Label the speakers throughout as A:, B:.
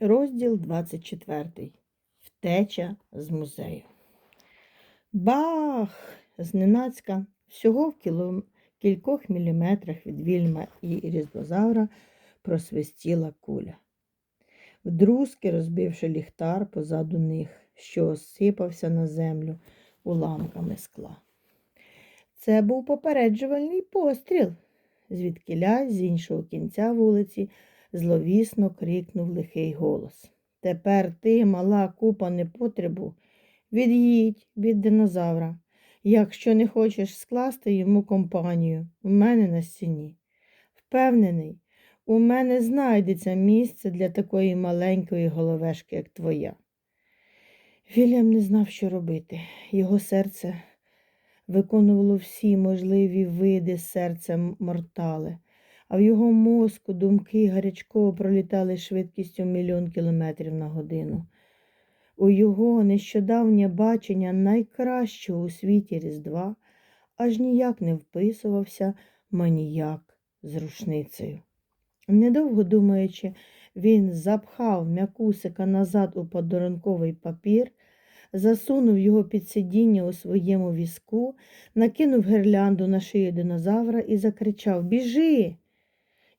A: Розділ 24. Втеча з музею. Бах! Зненацька, всього в кіло... кількох міліметрах від вільма і різдозавра просвистіла куля. Вдрузки розбивши ліхтар позаду них, що осипався на землю уламками скла. Це був попереджувальний постріл, звідкиля з іншого кінця вулиці зловісно крикнув лихий голос. Тепер ти, мала купа непотребу, від'їдь від динозавра, якщо не хочеш скласти йому компанію у мене на стіні. Впевнений, у мене знайдеться місце для такої маленької головешки, як твоя. Вільям не знав, що робити. Його серце виконувало всі можливі види серця мортале, а в його мозку думки гарячково пролітали швидкістю мільйон кілометрів на годину. У його нещодавнє бачення найкращого у світі Різдва аж ніяк не вписувався маніяк з рушницею. Недовго думаючи, він запхав м'якусика назад у подарунковий папір, засунув його під сидіння у своєму візку, накинув гирлянду на шию динозавра і закричав Біжи!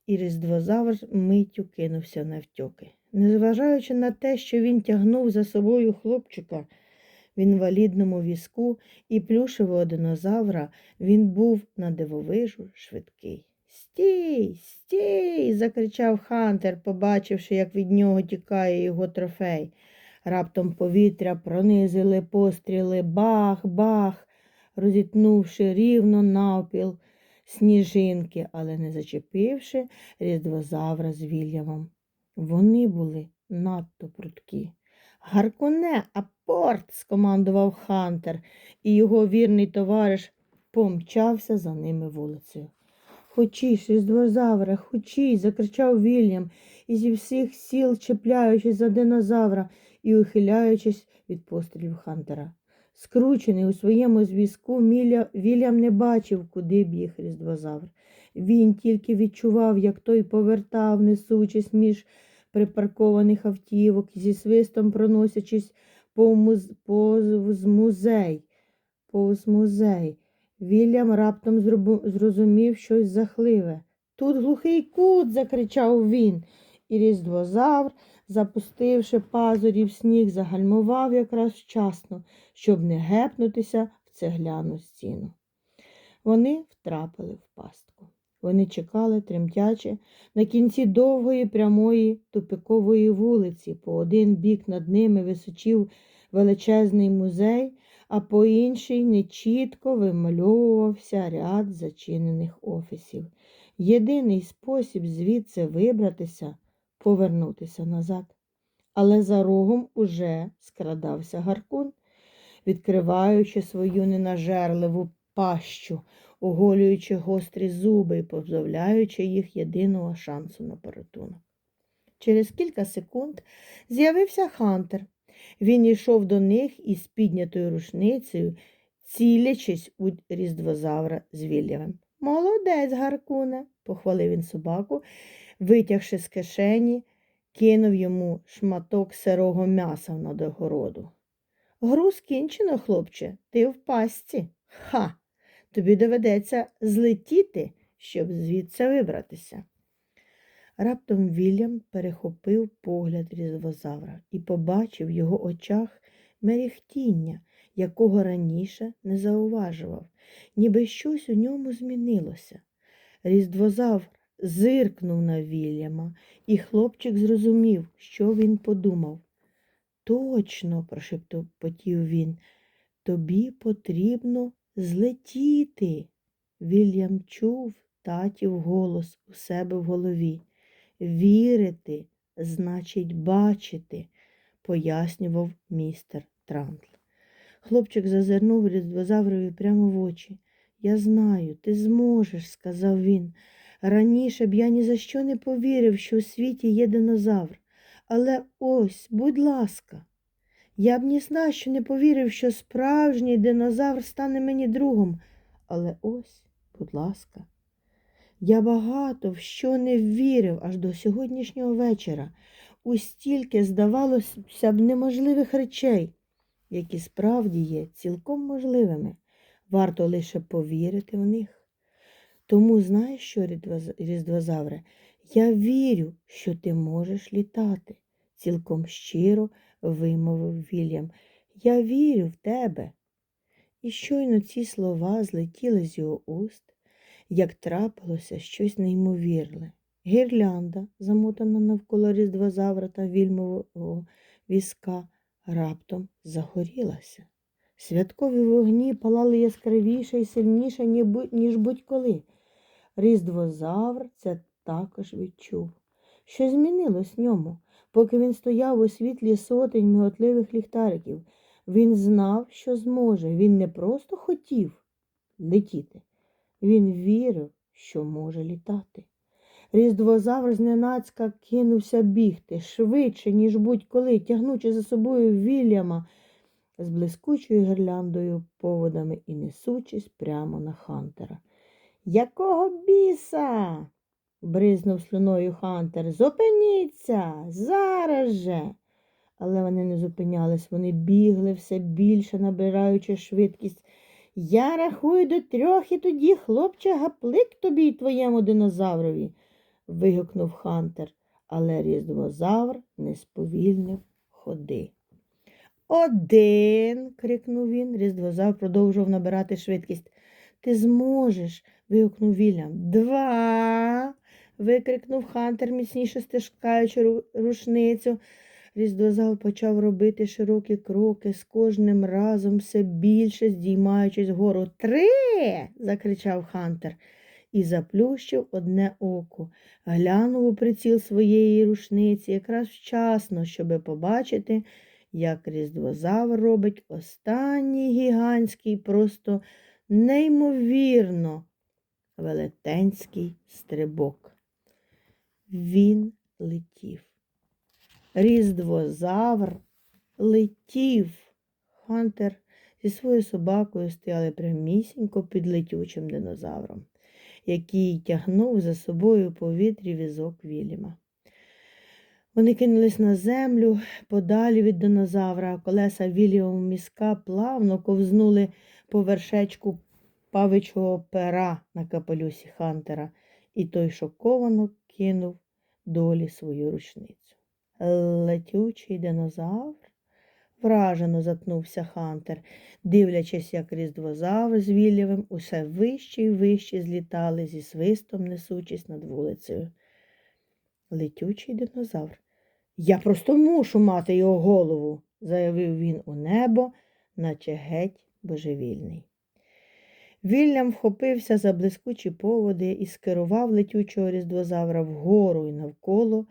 A: І різдвозавр миттю кинувся навтьоки. Незважаючи на те, що він тягнув за собою хлопчика в інвалідному візку і плюшевого динозавра, він був на дивовижу швидкий. Стій, стій. закричав Хантер, побачивши, як від нього тікає його трофей. Раптом повітря пронизили постріли бах, бах, розітнувши рівно навпіл сніжинки, але не зачепивши різдвозавра з Вільямом. Вони були надто прудкі. Гарконе, апорт, скомандував Хантер, і його вірний товариш помчався за ними вулицею. Хочіш, різдвозавра, хочій, закричав Вільям, і зі всіх сіл чіпляючись за динозавра і ухиляючись від пострілів Хантера. Скручений у своєму зв'язку, Вільям не бачив, куди біг різдвозавр. Він тільки відчував, як той повертав, несучись між припаркованих автівок, зі свистом проносячись повз, повз музей. Повз музей. Вільям раптом зрозумів щось жахливе. Тут глухий кут, закричав він, і різдвозавр, запустивши пазурі в сніг, загальмував якраз вчасно, щоб не гепнутися в цегляну стіну. Вони втрапили в пастку. Вони чекали, тремтячи, на кінці довгої прямої тупикової вулиці. По один бік над ними височив величезний музей, а по інший нечітко вимальовувався ряд зачинених офісів. Єдиний спосіб звідси вибратися повернутися назад. Але за рогом уже скрадався гаркун, відкриваючи свою ненажерливу пащу, оголюючи гострі зуби і позбавляючи їх єдиного шансу на порятунок. Через кілька секунд з'явився Хантер. Він йшов до них із піднятою рушницею, цілячись у різдвозавра з Вільявем. Молодець, Гаркуне, похвалив він собаку, витягши з кишені, кинув йому шматок сирого м'яса на догороду. Гру скінчено, хлопче, ти в пастці. Ха! Тобі доведеться злетіти, щоб звідси вибратися. Раптом Вільям перехопив погляд різвозавра і побачив в його очах мерехтіння, якого раніше не зауважував, ніби щось у ньому змінилося. Різдвозавр зиркнув на Вільяма, і хлопчик зрозумів, що він подумав. Точно, прошепотів він, тобі потрібно злетіти. Вільям чув татів голос у себе в голові. Вірити, значить, бачити, пояснював містер Трантл. Хлопчик зазирнув різдвозаврові прямо в очі. Я знаю, ти зможеш, сказав він. Раніше б я ні за що не повірив, що у світі є динозавр. Але ось, будь ласка, я б ні зна, що не повірив, що справжній динозавр стане мені другом. Але ось, будь ласка, я багато в що не вірив аж до сьогоднішнього вечора. у стільки, здавалося б, неможливих речей, які справді є цілком можливими. Варто лише повірити в них. Тому знаєш що, різдвозавре, я вірю, що ти можеш літати, цілком щиро вимовив Вільям. Я вірю в тебе. І щойно ці слова злетіли з його уст, як трапилося щось неймовірне. Гірлянда, замотана навколо різдвозавра та вільмового візка, раптом загорілася. Святкові вогні палали яскравіше і сильніше, ніж будь-коли. Різдвозавр це також відчув. Що змінилось в ньому, поки він стояв у світлі сотень миготливих ліхтариків. Він знав, що зможе. Він не просто хотів летіти, він вірив, що може літати. Різдвозавр зненацька кинувся бігти швидше, ніж будь-коли, тягнучи за собою Вільяма з блискучою гірляндою поводами і несучись прямо на Хантера. Якого біса? бризнув слюною Хантер. Зупиніться зараз же. Але вони не зупинялись, вони бігли все більше, набираючи швидкість. Я рахую до трьох і тоді, хлопче, гаплик тобі й твоєму динозаврові. вигукнув Хантер, але різдвозавр не сповільнив ходи. Один. крикнув він. Різдвозавр продовжував набирати швидкість. Ти зможеш. Вигукнув Вільям. Два. викрикнув Хантер, міцніше стискаючи рушницю. Різдвозавр почав робити широкі кроки, з кожним разом все більше здіймаючись вгору. Три. закричав Хантер і заплющив одне око. Глянув у приціл своєї рушниці якраз вчасно, щоби побачити, як різдвозавр робить останній гігантський, просто неймовірно велетенський стрибок. Він летів. Різдвозавр летів. Хантер зі своєю собакою стояли прямісінько під летючим динозавром, який тягнув за собою у повітрі візок Вільяма. Вони кинулись на землю подалі від динозавра, колеса Вільямового мізка плавно ковзнули по вершечку павичого пера на капелюсі Хантера, і той шоковано кинув долі свою рушницю. Летючий динозавр? Вражено затнувся Хантер, дивлячись, як різдвозавр з Вільявим усе вище й вище злітали зі свистом, несучись над вулицею. Летючий динозавр. Я просто мушу мати його голову, заявив він у небо, наче геть божевільний. Вільям вхопився за блискучі поводи і скерував летючого різдвозавра вгору і навколо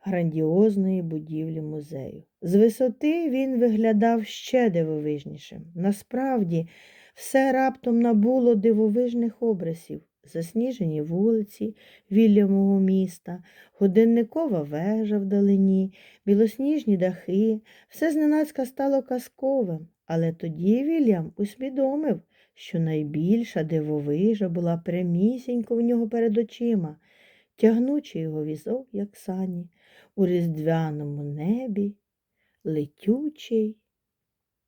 A: грандіозної будівлі музею. З висоти він виглядав ще дивовижнішим. Насправді, все раптом набуло дивовижних образів. Засніжені вулиці Вільямового міста, годинникова вежа вдалині, білосніжні дахи, все зненацька стало казковим. Але тоді Вільям усвідомив, що найбільша дивовижа була прямісінько в нього перед очима, тягнучи його візок, як сані, у різдвяному небі летючий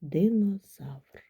A: динозавр.